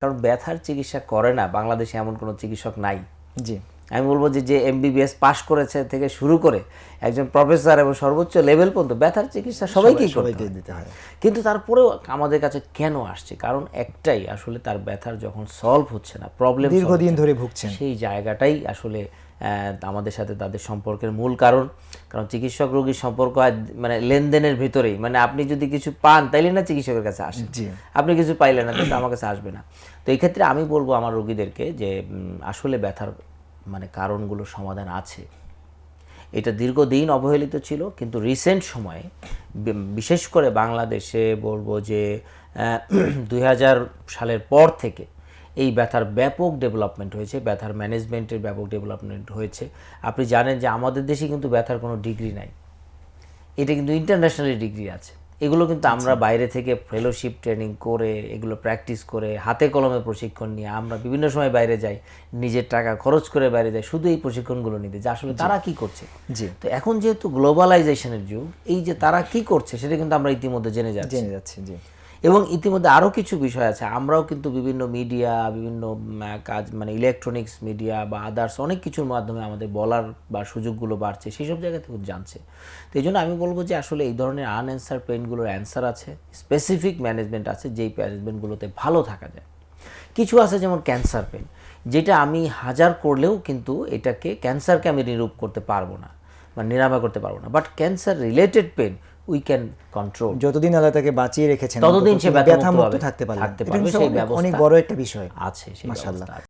কারণ ব্যথার চিকিৎসা করে না বাংলাদেশে এমন কোনো চিকিৎসক নাই। জি। আমি বলব যে যে এমবিবিএস পাশ করেছে থেকে শুরু করে একজন প্রফেসর এবং সর্বোচ্চ লেভেল পর্যন্ত ব্যথার চিকিৎসা সবাইকেই সবাইকে দিতে হয়। কিন্তু তারপরেও আমাদের কাছে কেন আসছে? কারণ একটাই আসলে তার ব্যথার যখন সলভ হচ্ছে না প্রবলেম দীর্ঘদিন ধরে ভুগছেন। সেই জায়গাটাই আসলে আমাদের সাথে তাদের সম্পর্কের মূল কারণ। কারণ চিকিৎসক রোগীর সম্পর্ক মানে লেনদেনের ভিতরেই। মানে আপনি যদি কিছু পান তাইলে না চিকিৎসকের কাছে আসেন। আপনি কিছু পাইলেন না কিন্তু আমার কাছে আসবে না। তো এই ক্ষেত্রে আমি বলব আমার রোগীদেরকে যে আসলে ব্যথার মানে কারণগুলো সমাধান আছে। এটা দীর্ঘদিন অবহেলিত ছিল, কিন্তু রিসেন্ট সময়ে বিশেষ করে বাংলাদেশে বলব যে দু হাজার সালের পর থেকে এই ব্যথার ব্যাপক ডেভেলপমেন্ট হয়েছে, ব্যথার ম্যানেজমেন্টের ব্যাপক ডেভেলপমেন্ট হয়েছে। আপনি জানেন যে আমাদের দেশে কিন্তু ব্যথার কোনো ডিগ্রি নাই। এটা কিন্তু ইন্টারন্যাশনালি ডিগ্রি আছে। এগুলো কিন্তু আমরা বাইরে থেকে ফেলোশিপ ট্রেনিং করে এগুলো প্র্যাকটিস করে হাতে কলমে প্রশিক্ষণ নিয়ে আমরা বিভিন্ন সময় বাইরে যাই নিজের টাকা খরচ করে বাইরে যাই শুধু এই প্রশিক্ষণগুলো নিতে যে আসলে তারা কি করছে? জি। তো এখন যেহেতু গ্লোবালাইজেশনের যুগ এই যে তারা কি করছে সেটা কিন্তু আমরা ইতিমধ্যে জেনে যাচ্ছি। জেনে যাচ্ছি জি। এবং ইতিমধ্যে আরও কিছু বিষয় আছে। আমরাও কিন্তু বিভিন্ন মিডিয়া বিভিন্ন কাজ মানে ইলেকট্রনিক্স মিডিয়া বা আদার্স অনেক কিছুর মাধ্যমে আমাদের বলার বা সুযোগগুলো বাড়ছে সেই সব জায়গা থেকে জানছে। তো এই জন্য আমি বলব যে আসলে এই ধরনের আনঅ্যান্সার পেনগুলোর অ্যান্সার আছে স্পেসিফিক ম্যানেজমেন্ট আছে, যেই ম্যানেজমেন্টগুলোতে ভালো থাকা যায়। কিছু আছে যেমন ক্যান্সার পেন যেটা আমি হাজার করলেও কিন্তু এটাকে ক্যান্সারকে আমি নিরূপ করতে পারব না বা নিরাময় করতে পারব না। But cancer related pain we can control যতদিন আল্লাহ তাকে বাঁচিয়ে রেখেছেন ততদিন সে ব্যথা হবে, থাকতে পারবে থাকতে পারবে, সেই অনেক- ব্যবস্থা অনেক বড় একটা বিষয়। আছে মাশাআল্লাহ।